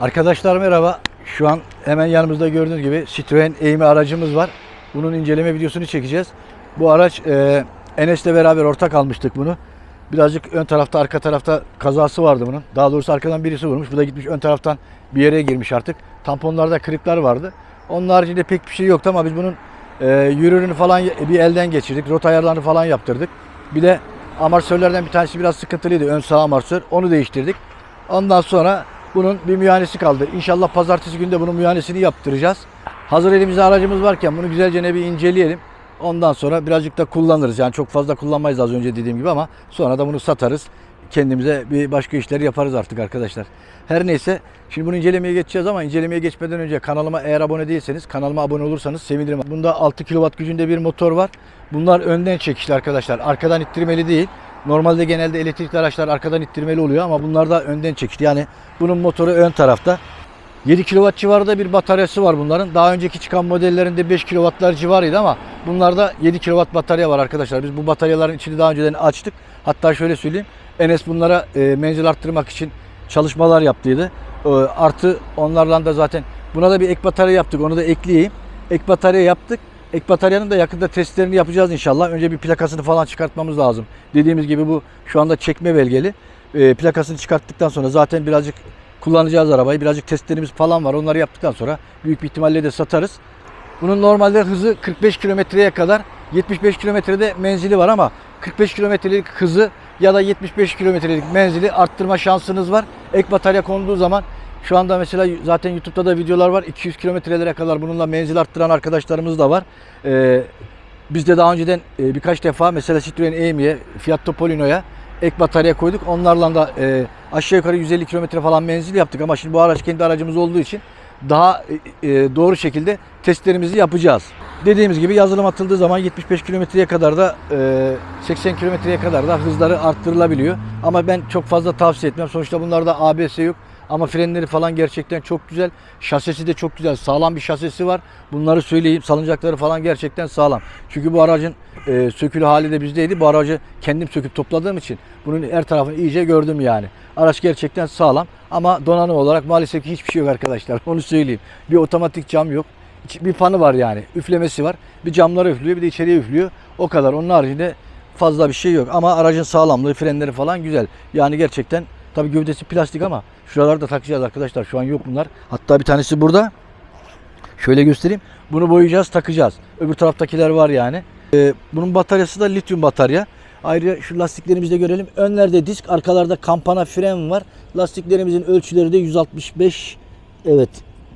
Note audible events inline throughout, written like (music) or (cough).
Arkadaşlar merhaba. Şu an hemen yanımızda gördüğünüz gibi Citroen Eğimi aracımız var. Bunun inceleme videosunu çekeceğiz. Bu araç e, Enes'le beraber ortak almıştık bunu. Birazcık ön tarafta arka tarafta kazası vardı bunun. Daha doğrusu arkadan birisi vurmuş. Bu da gitmiş ön taraftan bir yere girmiş artık. Tamponlarda kırıklar vardı. Onun haricinde pek bir şey yoktu ama biz bunun e, yürürünü falan bir elden geçirdik. Rot ayarlarını falan yaptırdık. Bir de amortisörlerden bir tanesi biraz sıkıntılıydı. Ön sağ amortisör. Onu değiştirdik. Ondan sonra bunun bir mühendisi kaldı. İnşallah pazartesi günde bunun mühendisini yaptıracağız. Hazır elimizde aracımız varken bunu güzelce ne bir inceleyelim. Ondan sonra birazcık da kullanırız. Yani çok fazla kullanmayız az önce dediğim gibi ama sonra da bunu satarız. Kendimize bir başka işleri yaparız artık arkadaşlar. Her neyse şimdi bunu incelemeye geçeceğiz ama incelemeye geçmeden önce kanalıma eğer abone değilseniz kanalıma abone olursanız sevinirim. Bunda 6 kW gücünde bir motor var. Bunlar önden çekişli arkadaşlar. Arkadan ittirmeli değil. Normalde genelde elektrikli araçlar arkadan ittirmeli oluyor ama bunlar da önden çekişli. Yani bunun motoru ön tarafta. 7 kW civarında bir bataryası var bunların. Daha önceki çıkan modellerinde 5 kW'lar civarıydı ama bunlarda 7 kW batarya var arkadaşlar. Biz bu bataryaların içini daha önceden açtık. Hatta şöyle söyleyeyim. Enes bunlara e, menzil arttırmak için çalışmalar yaptıydı. E, artı onlarla da zaten buna da bir ek batarya yaptık. Onu da ekleyeyim. Ek batarya yaptık. Ek bataryanın da yakında testlerini yapacağız inşallah. Önce bir plakasını falan çıkartmamız lazım. Dediğimiz gibi bu şu anda çekme belgeli. E, plakasını çıkarttıktan sonra zaten birazcık kullanacağız arabayı. Birazcık testlerimiz falan var. Onları yaptıktan sonra büyük bir ihtimalle de satarız. Bunun normalde hızı 45 kilometreye kadar 75 kilometrede menzili var ama 45 kilometrelik hızı ya da 75 kilometrelik menzili arttırma şansınız var. Ek batarya konduğu zaman şu anda mesela zaten YouTube'da da videolar var. 200 kilometrelere kadar bununla menzil arttıran arkadaşlarımız da var. Ee, biz de daha önceden e, birkaç defa mesela Citroen Eğmi'ye, Fiat Topolino'ya ek batarya koyduk. Onlarla da e, aşağı yukarı 150 kilometre falan menzil yaptık ama şimdi bu araç kendi aracımız olduğu için daha e, e, doğru şekilde testlerimizi yapacağız. Dediğimiz gibi yazılım atıldığı zaman 75 kilometreye kadar da e, 80 kilometreye kadar da hızları arttırılabiliyor. Ama ben çok fazla tavsiye etmem. Sonuçta bunlarda ABS yok. Ama frenleri falan gerçekten çok güzel. Şasisi de çok güzel. Sağlam bir şasisi var. Bunları söyleyeyim. Salıncakları falan gerçekten sağlam. Çünkü bu aracın e, sökülü hali de bizdeydi. Bu aracı kendim söküp topladığım için bunun her tarafını iyice gördüm yani. Araç gerçekten sağlam. Ama donanım olarak maalesef ki hiçbir şey yok arkadaşlar. (laughs) Onu söyleyeyim. Bir otomatik cam yok. Bir fanı var yani. Üflemesi var. Bir camları üflüyor bir de içeriye üflüyor. O kadar. Onun haricinde fazla bir şey yok. Ama aracın sağlamlığı, frenleri falan güzel. Yani gerçekten tabii gövdesi plastik ama şuraları da takacağız arkadaşlar. Şu an yok bunlar. Hatta bir tanesi burada. Şöyle göstereyim. Bunu boyayacağız, takacağız. Öbür taraftakiler var yani. Ee, bunun bataryası da lityum batarya. Ayrıca şu lastiklerimizi de görelim. Önlerde disk, arkalarda kampana fren var. Lastiklerimizin ölçüleri de 165 evet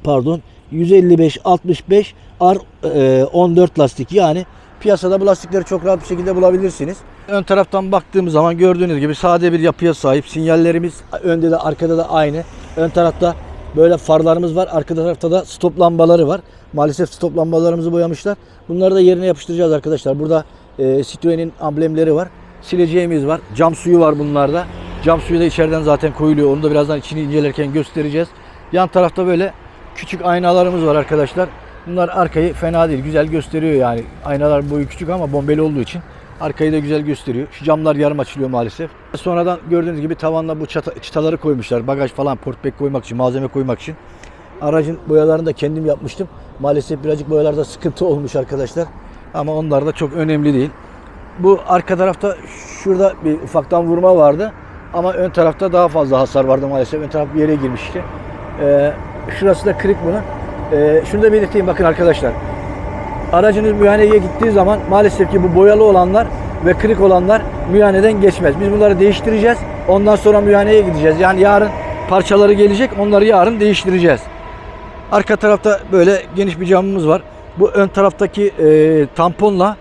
pardon 155 65 R e, 14 lastik. Yani piyasada bu lastikleri çok rahat bir şekilde bulabilirsiniz. Ön taraftan baktığımız zaman gördüğünüz gibi sade bir yapıya sahip. Sinyallerimiz önde de arkada da aynı. Ön tarafta böyle farlarımız var. Arka tarafta da stop lambaları var. Maalesef stop lambalarımızı boyamışlar. Bunları da yerine yapıştıracağız arkadaşlar. Burada e, Citroen'in amblemleri var. Sileceğimiz var. Cam suyu var bunlarda. Cam suyu da içeriden zaten koyuluyor. Onu da birazdan içini incelerken göstereceğiz. Yan tarafta böyle küçük aynalarımız var arkadaşlar. Bunlar arkayı fena değil. Güzel gösteriyor yani. Aynalar boyu küçük ama bombeli olduğu için arkayı da güzel gösteriyor. Şu camlar yarım açılıyor maalesef. Sonradan gördüğünüz gibi tavanla bu çata, çıtaları koymuşlar. Bagaj falan portbag koymak için, malzeme koymak için. Aracın boyalarını da kendim yapmıştım. Maalesef birazcık boyalarda sıkıntı olmuş arkadaşlar. Ama onlar da çok önemli değil. Bu arka tarafta şurada bir ufaktan vurma vardı. Ama ön tarafta daha fazla hasar vardı maalesef. Ön taraf bir yere girmişti. Ee, şurası da kırık bunun. Ee, şunu da belirteyim bakın arkadaşlar. Aracınız müayeneye gittiği zaman maalesef ki bu boyalı olanlar ve kırık olanlar müayeneden geçmez. Biz bunları değiştireceğiz. Ondan sonra müayeneye gideceğiz. Yani yarın parçaları gelecek. Onları yarın değiştireceğiz. Arka tarafta böyle geniş bir camımız var. Bu ön taraftaki e, tamponla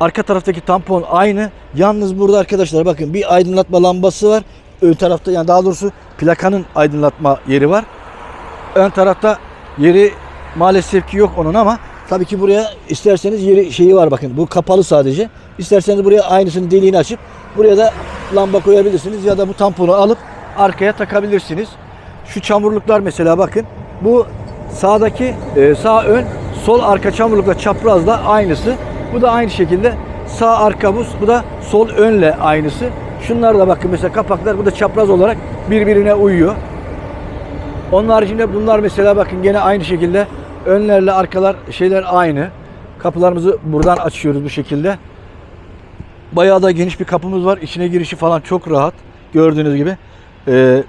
arka taraftaki tampon aynı. Yalnız burada arkadaşlar bakın bir aydınlatma lambası var. Ön tarafta yani daha doğrusu plakanın aydınlatma yeri var. Ön tarafta yeri maalesef ki yok onun ama tabii ki buraya isterseniz yeri şeyi var bakın. Bu kapalı sadece. İsterseniz buraya aynısını deliğini açıp buraya da lamba koyabilirsiniz ya da bu tamponu alıp arkaya takabilirsiniz. Şu çamurluklar mesela bakın. Bu sağdaki e, sağ ön, sol arka çamurlukla çaprazla aynısı. Bu da aynı şekilde sağ arka buz, bu da sol önle aynısı. Şunlar da bakın mesela kapaklar bu da çapraz olarak birbirine uyuyor. Onun haricinde bunlar mesela bakın gene aynı şekilde önlerle arkalar şeyler aynı. Kapılarımızı buradan açıyoruz bu şekilde. Bayağı da geniş bir kapımız var. İçine girişi falan çok rahat. Gördüğünüz gibi. Ee,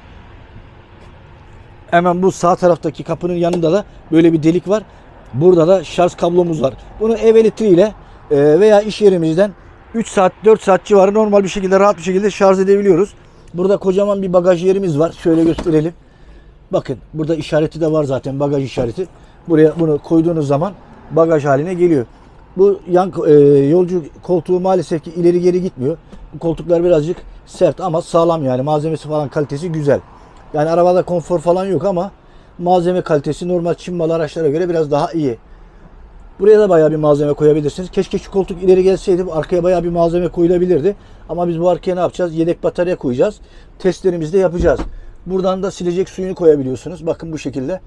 hemen bu sağ taraftaki kapının yanında da böyle bir delik var. Burada da şarj kablomuz var. Bunu ev elektriğiyle e, veya iş yerimizden 3 saat 4 saat civarı normal bir şekilde rahat bir şekilde şarj edebiliyoruz. Burada kocaman bir bagaj yerimiz var. Şöyle gösterelim. Bakın burada işareti de var zaten bagaj işareti. Buraya bunu koyduğunuz zaman bagaj haline geliyor. Bu yan e, yolcu koltuğu maalesef ki ileri geri gitmiyor. Bu koltuklar birazcık sert ama sağlam yani malzemesi falan kalitesi güzel. Yani arabada konfor falan yok ama malzeme kalitesi normal Çin malı araçlara göre biraz daha iyi. Buraya da bayağı bir malzeme koyabilirsiniz. Keşke şu koltuk ileri gelseydi arkaya bayağı bir malzeme koyulabilirdi. Ama biz bu arkaya ne yapacağız? Yedek batarya koyacağız. Testlerimizi de yapacağız. Buradan da silecek suyunu koyabiliyorsunuz. Bakın bu şekilde.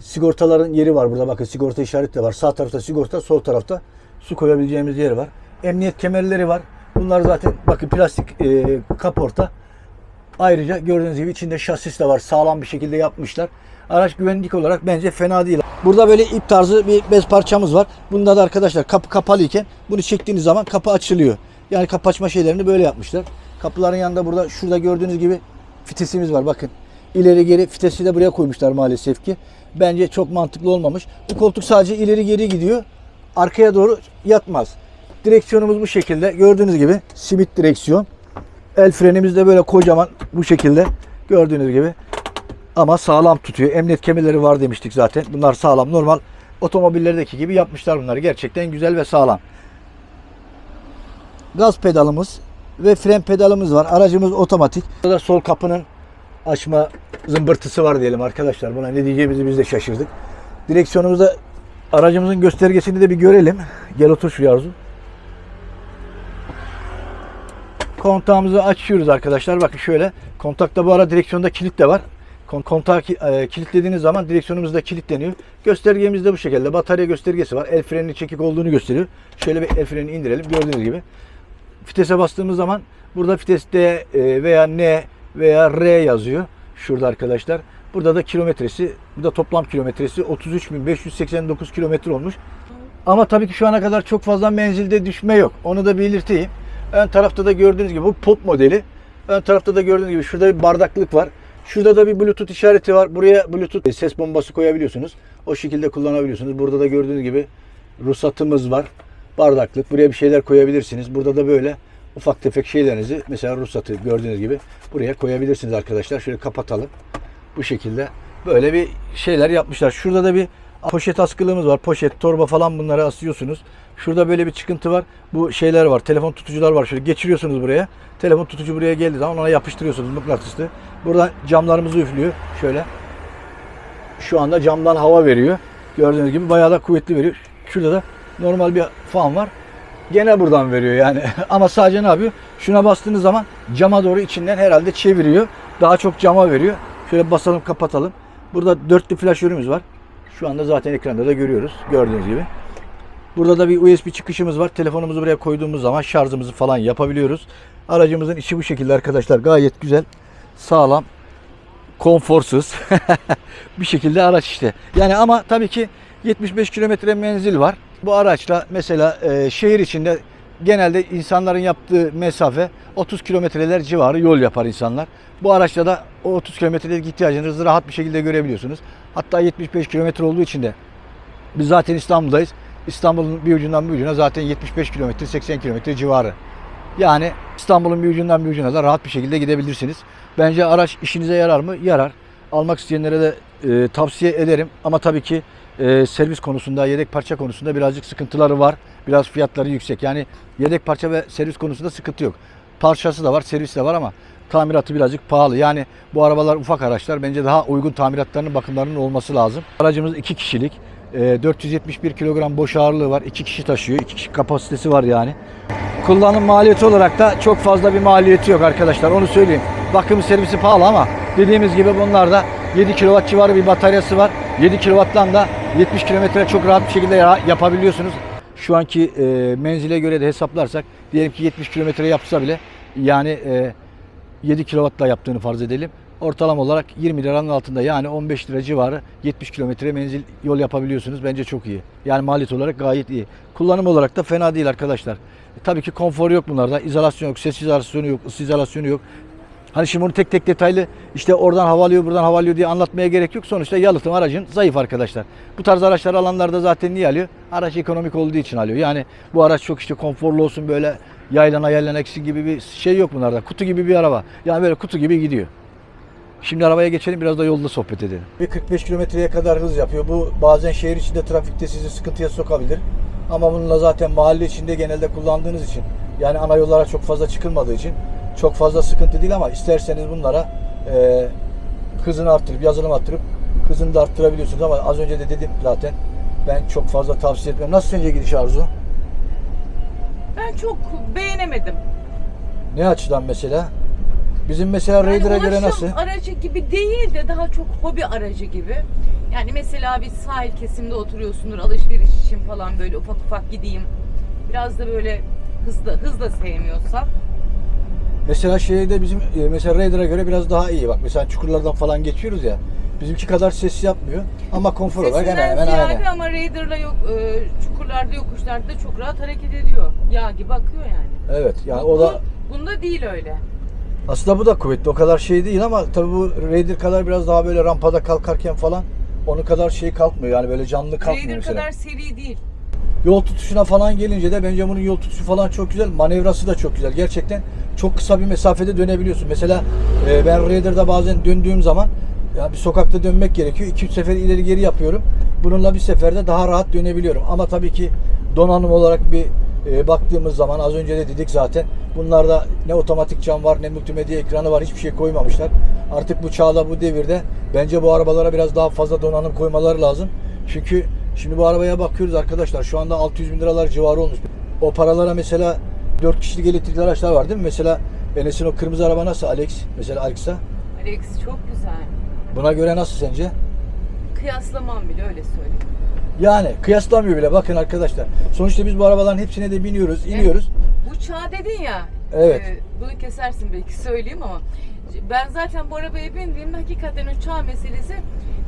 Sigortaların yeri var burada. Bakın sigorta işareti de var. Sağ tarafta sigorta, sol tarafta su koyabileceğimiz yer var. Emniyet kemerleri var. Bunlar zaten bakın plastik e, kaporta. Ayrıca gördüğünüz gibi içinde şasis de var. Sağlam bir şekilde yapmışlar. Araç güvenlik olarak bence fena değil. Burada böyle ip tarzı bir bez parçamız var. Bunda da arkadaşlar kapı kapalıyken bunu çektiğiniz zaman kapı açılıyor. Yani kapı açma şeylerini böyle yapmışlar. Kapıların yanında burada şurada gördüğünüz gibi fitesimiz var. Bakın ileri geri fitesi de buraya koymuşlar maalesef ki. Bence çok mantıklı olmamış. Bu koltuk sadece ileri geri gidiyor. Arkaya doğru yatmaz. Direksiyonumuz bu şekilde. Gördüğünüz gibi simit direksiyon. El frenimiz de böyle kocaman bu şekilde. Gördüğünüz gibi. Ama sağlam tutuyor. Emniyet kemerleri var demiştik zaten. Bunlar sağlam. Normal otomobillerdeki gibi yapmışlar bunları. Gerçekten güzel ve sağlam. Gaz pedalımız ve fren pedalımız var. Aracımız otomatik. Burada sol kapının açma zımbırtısı var diyelim arkadaşlar. Buna ne diyeceğimizi biz de şaşırdık. Direksiyonumuzda aracımızın göstergesini de bir görelim. Gel otur şuraya Arzu. Kontağımızı açıyoruz arkadaşlar. Bakın şöyle. Kontakta bu ara direksiyonda kilit de var. Kon- Kontağı e, kilitlediğiniz zaman direksiyonumuz da kilitleniyor. Göstergemiz de bu şekilde. Batarya göstergesi var. El freninin çekik olduğunu gösteriyor. Şöyle bir el frenini indirelim. Gördüğünüz gibi. Vitese bastığımız zaman burada vites D e, veya N veya R yazıyor. Şurada arkadaşlar. Burada da kilometresi, burada toplam kilometresi 33.589 kilometre olmuş. Ama tabii ki şu ana kadar çok fazla menzilde düşme yok. Onu da belirteyim. Ön tarafta da gördüğünüz gibi bu pop modeli. Ön tarafta da gördüğünüz gibi şurada bir bardaklık var. Şurada da bir Bluetooth işareti var. Buraya Bluetooth ses bombası koyabiliyorsunuz. O şekilde kullanabiliyorsunuz. Burada da gördüğünüz gibi ruhsatımız var. Bardaklık. Buraya bir şeyler koyabilirsiniz. Burada da böyle ufak tefek şeylerinizi mesela ruhsatı gördüğünüz gibi buraya koyabilirsiniz arkadaşlar. Şöyle kapatalım. Bu şekilde böyle bir şeyler yapmışlar. Şurada da bir poşet askılığımız var. Poşet, torba falan bunları asıyorsunuz. Şurada böyle bir çıkıntı var. Bu şeyler var. Telefon tutucular var. Şöyle geçiriyorsunuz buraya. Telefon tutucu buraya geldiği zaman ona yapıştırıyorsunuz mıknatıslı. Buradan camlarımızı üflüyor. Şöyle. Şu anda camdan hava veriyor. Gördüğünüz gibi bayağı da kuvvetli veriyor. Şurada da normal bir fan var. Gene buradan veriyor yani. (laughs) Ama sadece ne yapıyor? Şuna bastığınız zaman cama doğru içinden herhalde çeviriyor. Daha çok cama veriyor. Şöyle basalım kapatalım. Burada dörtlü flaşörümüz var. Şu anda zaten ekranda da görüyoruz. Gördüğünüz gibi. Burada da bir USB çıkışımız var. Telefonumuzu buraya koyduğumuz zaman şarjımızı falan yapabiliyoruz. Aracımızın içi bu şekilde arkadaşlar. Gayet güzel, sağlam, konforsuz (laughs) bir şekilde araç işte. Yani ama tabii ki 75 kilometre menzil var. Bu araçla mesela e, şehir içinde genelde insanların yaptığı mesafe 30 kilometreler civarı yol yapar insanlar. Bu araçla da o 30 kilometrelik ihtiyacınızı rahat bir şekilde görebiliyorsunuz. Hatta 75 kilometre olduğu için de biz zaten İstanbul'dayız. İstanbul'un bir ucundan bir ucuna zaten 75 kilometre 80 kilometre civarı. Yani İstanbul'un bir ucundan bir ucuna da rahat bir şekilde gidebilirsiniz. Bence araç işinize yarar mı? Yarar. Almak isteyenlere de e, tavsiye ederim. Ama tabii ki e, servis konusunda, yedek parça konusunda birazcık sıkıntıları var. Biraz fiyatları yüksek. Yani yedek parça ve servis konusunda sıkıntı yok. Parçası da var, servisi de var ama tamiratı birazcık pahalı. Yani bu arabalar ufak araçlar. Bence daha uygun tamiratlarının, bakımlarının olması lazım. Aracımız iki kişilik. E, 471 kilogram boş ağırlığı var. İki kişi taşıyor. iki kişi kapasitesi var yani. Kullanım maliyeti olarak da çok fazla bir maliyeti yok arkadaşlar. Onu söyleyeyim. Bakım servisi pahalı ama dediğimiz gibi bunlarda 7 kW civarı bir bataryası var. 7 kW'dan da 70 kilometre çok rahat bir şekilde ya- yapabiliyorsunuz. Şu anki e, menzile göre de hesaplarsak diyelim ki 70 kilometre yapsa bile yani e, 7 kW'la yaptığını farz edelim. ortalama olarak 20 liranın altında yani 15 lira civarı 70 kilometre menzil yol yapabiliyorsunuz. Bence çok iyi. Yani maliyet olarak gayet iyi. Kullanım olarak da fena değil arkadaşlar. E, tabii ki konfor yok bunlarda. İzolasyon yok, ses izolasyonu yok, ısı izolasyonu yok. Hani şimdi bunu tek tek detaylı işte oradan hava alıyor buradan hava alıyor diye anlatmaya gerek yok. Sonuçta yalıtım aracın zayıf arkadaşlar. Bu tarz araçlar alanlarda zaten niye alıyor? Araç ekonomik olduğu için alıyor. Yani bu araç çok işte konforlu olsun böyle yaylana yaylana eksin gibi bir şey yok bunlarda. Kutu gibi bir araba. Yani böyle kutu gibi gidiyor. Şimdi arabaya geçelim biraz da yolda sohbet edelim. Bir 45 kilometreye kadar hız yapıyor. Bu bazen şehir içinde trafikte sizi sıkıntıya sokabilir. Ama bununla zaten mahalle içinde genelde kullandığınız için yani ana yollara çok fazla çıkılmadığı için çok fazla sıkıntı değil ama isterseniz bunlara e, hızını arttırıp yazılım arttırıp hızını da arttırabiliyorsunuz ama az önce de dedim zaten ben çok fazla tavsiye etmem. Nasıl sence gidiş Arzu? Ben çok beğenemedim. Ne açıdan mesela? Bizim mesela Yani Raider'a göre nasıl? aracı gibi değil de daha çok hobi aracı gibi. Yani mesela bir sahil kesimde oturuyorsundur alışveriş için falan böyle ufak ufak gideyim. Biraz da böyle hızlı hızla sevmiyorsan. Mesela şeyde bizim e, mesela Raider'a göre biraz daha iyi. Bak mesela çukurlardan falan geçiyoruz ya. Bizimki kadar ses yapmıyor ama konfor olarak hemen hemen ziyade aynı. ama Raider'la yok e, çukurlarda yokuşlarda da çok rahat hareket ediyor. Yağ gibi akıyor yani. Evet yani Bu- o da bu- bunda değil öyle. aslında bu da kuvvetli. O kadar şey değil ama tabii bu Raider kadar biraz daha böyle rampada kalkarken falan onun kadar şey kalkmıyor. Yani böyle canlı kalkmıyor Raider mesela. kadar seri değil. Yol tutuşuna falan gelince de bence bunun yol tutuşu falan çok güzel. Manevrası da çok güzel. Gerçekten çok kısa bir mesafede dönebiliyorsun. Mesela e, ben Raider'da bazen döndüğüm zaman ya bir sokakta dönmek gerekiyor. 2-3 sefer ileri geri yapıyorum. Bununla bir seferde daha rahat dönebiliyorum. Ama tabii ki donanım olarak bir e, baktığımız zaman az önce de dedik zaten bunlarda ne otomatik cam var ne multimedya ekranı var hiçbir şey koymamışlar. Artık bu çağda bu devirde bence bu arabalara biraz daha fazla donanım koymaları lazım. Çünkü şimdi bu arabaya bakıyoruz arkadaşlar şu anda 600 bin liralar civarı olmuş. O paralara mesela 4 kişilik elektrikli araçlar var değil mi? Mesela Enes'in o kırmızı araba nasıl Alex? Mesela Alex'a. Alex çok güzel. Buna göre nasıl sence? Kıyaslamam bile öyle söyleyeyim. Yani kıyaslamıyor bile bakın arkadaşlar. Sonuçta biz bu arabaların hepsine de biniyoruz, iniyoruz. Bu çağ dedin ya. Evet. e, bunu kesersin belki söyleyeyim ama ben zaten bu arabaya bindiğimde hakikaten o çağ meselesi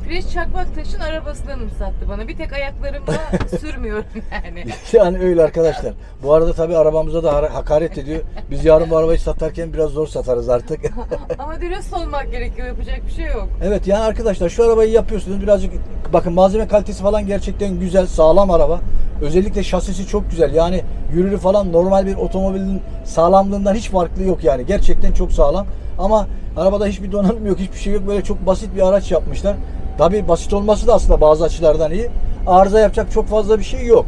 Fresh Çakmaktaş'ın arabasını anımsattı bana. Bir tek ayaklarımla (laughs) sürmüyorum yani. Yani öyle arkadaşlar. Bu arada tabii arabamıza da hakaret ediyor. Biz yarın bu arabayı satarken biraz zor satarız artık. (laughs) ama dürüst olmak gerekiyor. Yapacak bir şey yok. Evet yani arkadaşlar şu arabayı yapıyorsunuz birazcık bakın malzeme kalitesi falan gerçekten güzel sağlam araba. Özellikle şasisi çok güzel yani yürürü falan normal bir otomobilin sağlamlığından hiç farklı yok yani gerçekten çok sağlam. Ama arabada hiçbir donanım yok hiçbir şey yok böyle çok basit bir araç yapmışlar. Tabi basit olması da aslında bazı açılardan iyi. Arıza yapacak çok fazla bir şey yok.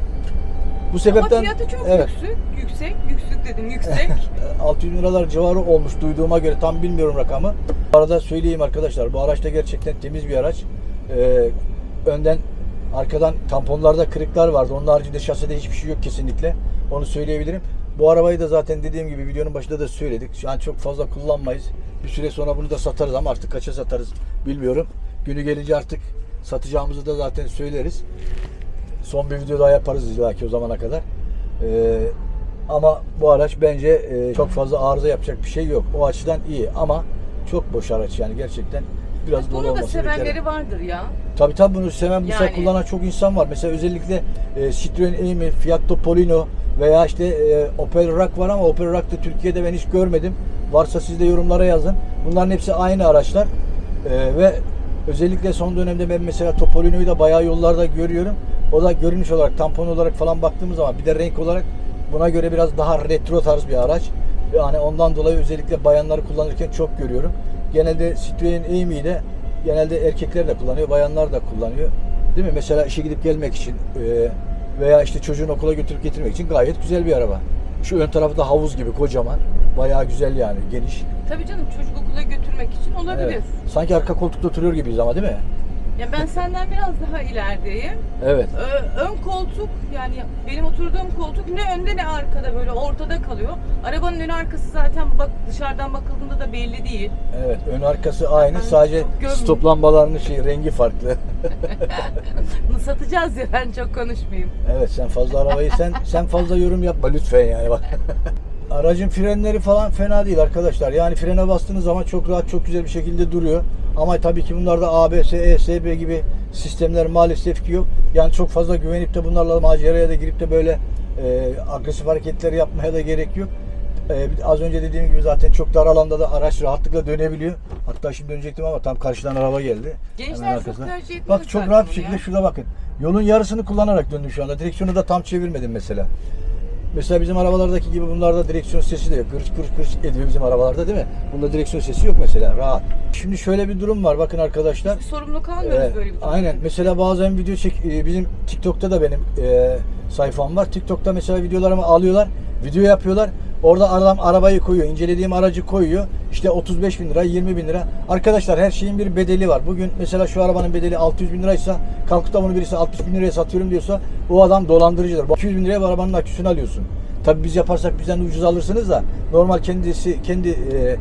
Bu sebepten ama fiyatı çok evet. yüksek. Yüksek. Yüksek dedim. Yüksek. (laughs) 600 bin liralar civarı olmuş duyduğuma göre tam bilmiyorum rakamı. Bu arada söyleyeyim arkadaşlar bu araçta gerçekten temiz bir araç. Ee, önden arkadan tamponlarda kırıklar vardı. Onun haricinde şaside hiçbir şey yok kesinlikle. Onu söyleyebilirim. Bu arabayı da zaten dediğim gibi videonun başında da söyledik. Şu an çok fazla kullanmayız. Bir süre sonra bunu da satarız ama artık kaça satarız bilmiyorum. Günü gelince artık satacağımızı da zaten söyleriz. Son bir video daha yaparız belki o zamana kadar. Ee, ama bu araç bence e, çok fazla arıza yapacak bir şey yok. O açıdan iyi ama çok boş araç yani gerçekten biraz dolu Bunu da olması sevenleri gerekiyor. vardır ya. Tabii tabii bunu seven, sefer Yani. kullanan çok insan var. Mesela özellikle e, Citroen Amy, Fiat Topolino veya işte e, Opel Rock var ama Opel Rock da Türkiye'de ben hiç görmedim. Varsa siz de yorumlara yazın. Bunların hepsi aynı araçlar. E, ve özellikle son dönemde ben mesela Topolino'yu da bayağı yollarda görüyorum. O da görünüş olarak, tampon olarak falan baktığımız zaman bir de renk olarak buna göre biraz daha retro tarz bir araç. Yani ondan dolayı özellikle bayanları kullanırken çok görüyorum. Genelde Citroen Amy'yi de genelde erkekler de kullanıyor, bayanlar da kullanıyor. Değil mi? Mesela işe gidip gelmek için e, veya işte çocuğunu okula götürüp getirmek için gayet güzel bir araba. Şu ön tarafı da havuz gibi kocaman. Bayağı güzel yani, geniş. Tabii canım çocuk okula götürmek için olabilir. Evet. Sanki arka koltukta oturuyor gibiyiz ama değil mi? Ya ben senden biraz daha ilerideyim. Evet. Ö- ön koltuk yani benim oturduğum koltuk ne önde ne arkada böyle ortada kalıyor. Arabanın ön arkası zaten bak dışarıdan bakıldığında da belli değil. Evet, ön arkası aynı. Ben Sadece stop lambalarının şey rengi farklı. (laughs) Bunu satacağız ya ben çok konuşmayayım. evet, sen fazla arabayı sen sen fazla yorum yapma lütfen yani bak. (laughs) Aracın frenleri falan fena değil arkadaşlar. Yani frene bastığınız zaman çok rahat, çok güzel bir şekilde duruyor. Ama tabii ki bunlarda ABS, ESP gibi sistemler maalesef ki yok. Yani çok fazla güvenip de bunlarla maceraya da girip de böyle e, agresif hareketler yapmaya da gerek yok. E, de az önce dediğim gibi zaten çok dar alanda da araç rahatlıkla dönebiliyor. Hatta şimdi dönecektim ama tam karşıdan araba geldi. Gençler çok tercih etmiyor Bak çok rahat bir şekilde ya. şurada bakın. Yolun yarısını kullanarak döndüm şu anda. Direksiyonu da tam çevirmedim mesela. Mesela bizim arabalardaki gibi bunlarda direksiyon sesi de yok. Kırış kırış kırış ediyor bizim arabalarda değil mi? Bunda direksiyon sesi yok mesela. Rahat. Şimdi şöyle bir durum var bakın arkadaşlar. Sorumluluk almıyoruz Ee, böyle bir durumda. aynen. Mesela bazen video çek e, bizim TikTok'ta da benim e, sayfam var. TikTok'ta mesela videolarımı alıyorlar. Video yapıyorlar. Orada adam arabayı koyuyor. incelediğim aracı koyuyor. İşte 35 bin lira, 20 bin lira. Arkadaşlar her şeyin bir bedeli var. Bugün mesela şu arabanın bedeli 600 bin liraysa kalkıp da bunu birisi 60 bin liraya satıyorum diyorsa o adam dolandırıcıdır. Bak 200 bin liraya bu arabanın aküsünü alıyorsun. Tabii biz yaparsak bizden de ucuz alırsınız da normal kendisi kendi e,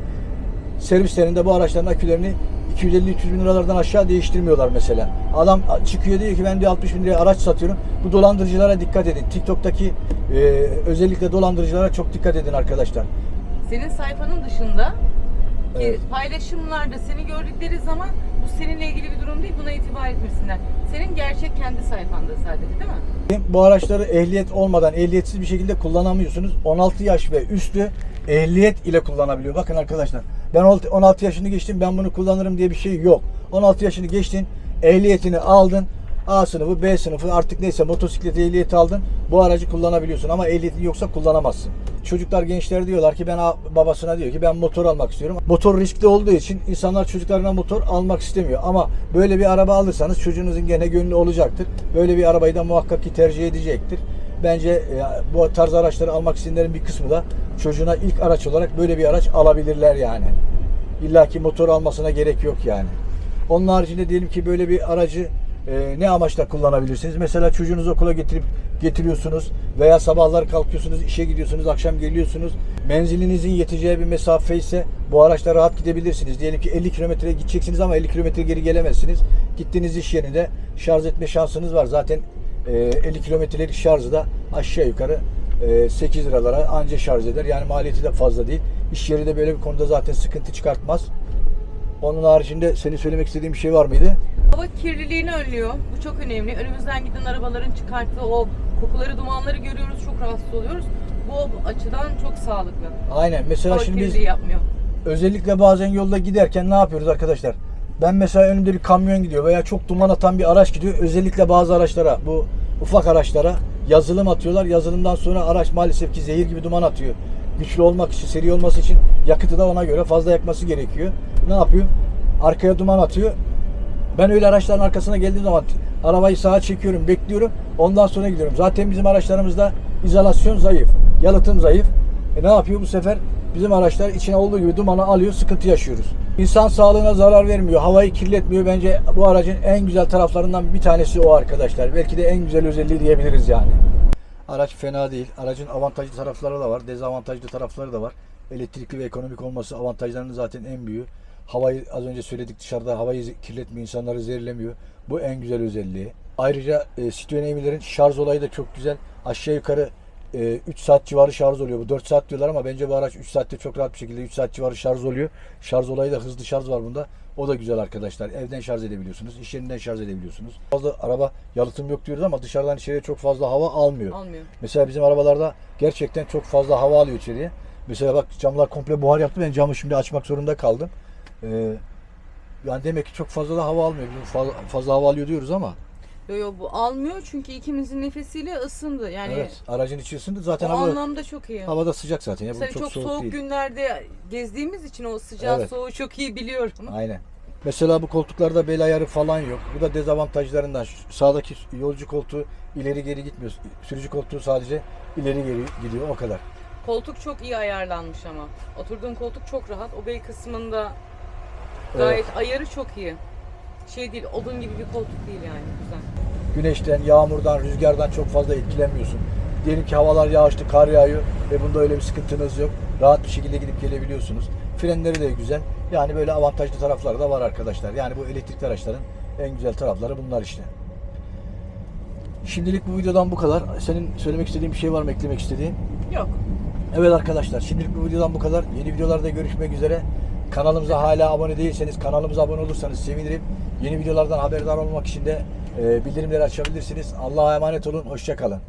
servislerinde bu araçların akülerini 250-300 bin liralardan aşağı değiştirmiyorlar mesela. Adam çıkıyor diyor ki ben diyor 60 bin liraya araç satıyorum. Bu dolandırıcılara dikkat edin. TikTok'taki e, özellikle dolandırıcılara çok dikkat edin arkadaşlar. Senin sayfanın dışında ki Evet. paylaşımlarda seni gördükleri zaman bu seninle ilgili bir durum değil buna itibar etmesinler. Senin gerçek kendi sayfanda sadece değil mi? Bu araçları ehliyet olmadan ehliyetsiz bir şekilde kullanamıyorsunuz. 16 yaş ve üstü ehliyet ile kullanabiliyor. Bakın arkadaşlar ben 16 yaşını geçtim ben bunu kullanırım diye bir şey yok. 16 yaşını geçtin ehliyetini aldın. A sınıfı, B sınıfı artık neyse motosiklet ehliyeti aldın. Bu aracı kullanabiliyorsun ama ehliyetin yoksa kullanamazsın. Çocuklar, gençler diyorlar ki ben babasına diyor ki ben motor almak istiyorum. Motor riskli olduğu için insanlar çocuklarına motor almak istemiyor. Ama böyle bir araba alırsanız çocuğunuzun gene gönlü olacaktır. Böyle bir arabayı da muhakkak ki tercih edecektir. Bence e, bu tarz araçları almak isteyenlerin bir kısmı da çocuğuna ilk araç olarak böyle bir araç alabilirler yani. İlla ki motor almasına gerek yok yani. Onun haricinde diyelim ki böyle bir aracı e, ne amaçla kullanabilirsiniz? Mesela çocuğunuzu okula getirip getiriyorsunuz veya sabahlar kalkıyorsunuz, işe gidiyorsunuz, akşam geliyorsunuz. Menzilinizin yeteceği bir mesafe ise bu araçla rahat gidebilirsiniz. Diyelim ki 50 kilometre gideceksiniz ama 50 kilometre geri gelemezsiniz. Gittiğiniz iş yerinde şarj etme şansınız var. Zaten e, 50 kilometrelik şarjı da aşağı yukarı e, 8 liralara anca şarj eder. Yani maliyeti de fazla değil. İş yeri de böyle bir konuda zaten sıkıntı çıkartmaz. Onun haricinde senin söylemek istediğin bir şey var mıydı? Hava kirliliğini önlüyor. Bu çok önemli. Önümüzden giden arabaların çıkarttığı o kokuları, dumanları görüyoruz. Çok rahatsız oluyoruz. Bu açıdan çok sağlıklı. Aynen. Mesela Hava şimdi biz yapmıyor. özellikle bazen yolda giderken ne yapıyoruz arkadaşlar? Ben mesela önümde bir kamyon gidiyor veya çok duman atan bir araç gidiyor. Özellikle bazı araçlara, bu ufak araçlara yazılım atıyorlar. Yazılımdan sonra araç maalesef ki zehir gibi duman atıyor. Güçlü olmak için, seri olması için yakıtı da ona göre fazla yakması gerekiyor. Ne yapıyor? Arkaya duman atıyor. Ben öyle araçların arkasına geldiğim zaman arabayı sağa çekiyorum, bekliyorum. Ondan sonra gidiyorum. Zaten bizim araçlarımızda izolasyon zayıf, yalıtım zayıf. E ne yapıyor bu sefer? Bizim araçlar içine olduğu gibi dumanı alıyor, sıkıntı yaşıyoruz. İnsan sağlığına zarar vermiyor, havayı kirletmiyor. Bence bu aracın en güzel taraflarından bir tanesi o arkadaşlar. Belki de en güzel özelliği diyebiliriz yani. Araç fena değil. Aracın avantajlı tarafları da var, dezavantajlı tarafları da var. Elektrikli ve ekonomik olması avantajlarının zaten en büyüğü. Havayı az önce söyledik dışarıda havayı kirletmiyor, insanları zehirlemiyor. Bu en güzel özelliği. Ayrıca e, Citroen şarj olayı da çok güzel. Aşağı yukarı e, 3 saat civarı şarj oluyor. Bu 4 saat diyorlar ama bence bu araç 3 saatte çok rahat bir şekilde 3 saat civarı şarj oluyor. Şarj olayı da hızlı şarj var bunda. O da güzel arkadaşlar. Evden şarj edebiliyorsunuz, iş yerinden şarj edebiliyorsunuz. Fazla araba yalıtım yok diyoruz ama dışarıdan içeriye çok fazla hava almıyor. Almıyor. Mesela bizim arabalarda gerçekten çok fazla hava alıyor içeriye. Mesela bak camlar komple buhar yaptı. Ben camı şimdi açmak zorunda kaldım. Ee, yani demek ki çok fazla da hava almıyor. Bizim fazla, fazla hava alıyor diyoruz ama. Yo yo bu almıyor çünkü ikimizin nefesiyle ısındı. Yani evet. Aracın içi ısındı. Zaten o hava, anlamda çok iyi. havada sıcak zaten. Ya, bu çok, çok, soğuk, soğuk, değil. günlerde gezdiğimiz için o sıcağı Evet. soğuğu çok iyi biliyorum. Aynen. Mesela bu koltuklarda bel ayarı falan yok. Bu da dezavantajlarından. Sağdaki yolcu koltuğu ileri geri gitmiyor. Sürücü koltuğu sadece ileri geri gidiyor. O kadar. Koltuk çok iyi ayarlanmış ama. Oturduğun koltuk çok rahat. O bel kısmında gayet ayarı çok iyi. Şey değil, odun gibi bir koltuk değil yani. Güzel. güneşten, yağmurdan, rüzgardan çok fazla etkilenmiyorsun. Diyelim ki havalar yağışlı, kar yağıyor ve bunda öyle bir sıkıntınız yok. Rahat bir şekilde gidip gelebiliyorsunuz. Frenleri de güzel. Yani böyle avantajlı tarafları da var arkadaşlar. Yani bu elektrikli araçların en güzel tarafları bunlar işte. Şimdilik bu videodan bu kadar. Senin söylemek istediğin bir şey var mı, eklemek istediğin? Yok. Evet arkadaşlar şimdilik bu videodan bu kadar. Yeni videolarda görüşmek üzere. Kanalımıza hala abone değilseniz kanalımıza abone olursanız sevinirim. Yeni videolardan haberdar olmak için de e, bildirimleri açabilirsiniz. Allah'a emanet olun. Hoşçakalın.